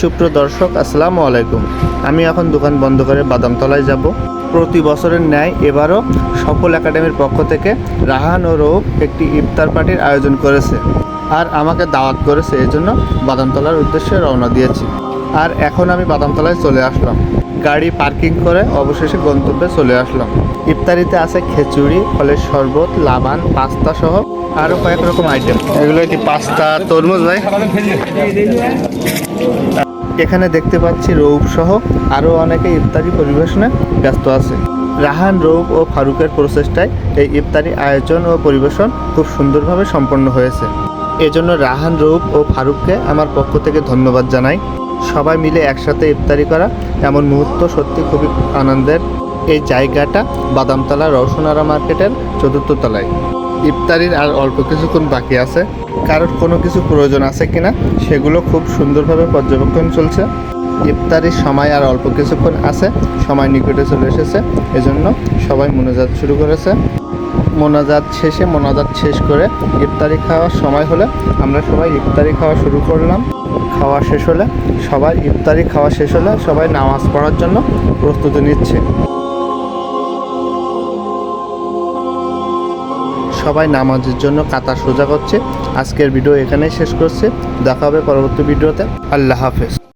সুপ্রিয় দর্শক, আসসালামু আলাইকুম। আমি এখন দোকান বন্ধ করে বাদামতলায় যাব। প্রতি বছরের ন্যায় এবারও সফল একাডেমির পক্ষ থেকে রাহান ও রৌফ একটি ইফতার পার্টির আয়োজন করেছে আর আমাকে দাওয়াত করেছে, এজন্য বাদামতলার উদ্দেশ্যে রওনা দিয়েছি। আর এখন আমি বাদামতলায় চলে আসলাম। গাড়ি পার্কিং করে অবশেষে গন্তব্যে চলে আসলাম। ইফতারিতে আছে খিচুড়ি, ফলের শরবত, লাবান, পাস্তা সহ আরও কয়েক রকম আইটেম এগুলো কি পাস্তা, তরমুজ ভাই? এখানে দেখতে পাচ্ছি রৌফ সহ আরও অনেকে ইফতারি পরিবেশনে ব্যস্ত আছে। রাহান, রৌফ ও ফারুকের প্রচেষ্টায় এই ইফতারি আয়োজন ও পরিবেশন খুব সুন্দরভাবে সম্পন্ন হয়েছে। এজন্য রাহান, রৌফ ও ফারুককে আমার পক্ষ থেকে ধন্যবাদ জানাই। সবাই মিলে একসাথে ইফতারি করা এমন মুহূর্ত সত্যি খুবই আনন্দের। এই জায়গাটা বাদামতলা রওশনারা মার্কেটের চতুর্থ তলায়। ইফতারির আর অল্প কিছুক্ষণ বাকি আছে। কারোর কোনো কিছু প্রয়োজন আছে কিনা, সেগুলো খুব সুন্দরভাবে পর্যবেক্ষণ চলছে। ইফতারির সময় আর অল্প কিছুক্ষণ আছে, সময় নিকটে চলে এসেছে, এজন্য সবাই মনোজাত শুরু করেছে। মোনাজাত শেষে মোনাজাত শেষ করে ইফতারি খাওয়ার সময় হলে আমরা সবাই ইফতারি খাওয়া শুরু করলাম। খাওয়া শেষ হলে সবাই ইফতারি খাওয়া শেষ হলে সবাই নামাজ পড়ার জন্য প্রস্তুতি নিচ্ছে। সবাই নামাজের জন্য কাতার সোজা করছে। আজকের ভিডিও এখানেই শেষ করছে। দেখা হবে পরবর্তী ভিডিওতে। আল্লাহ হাফেজ।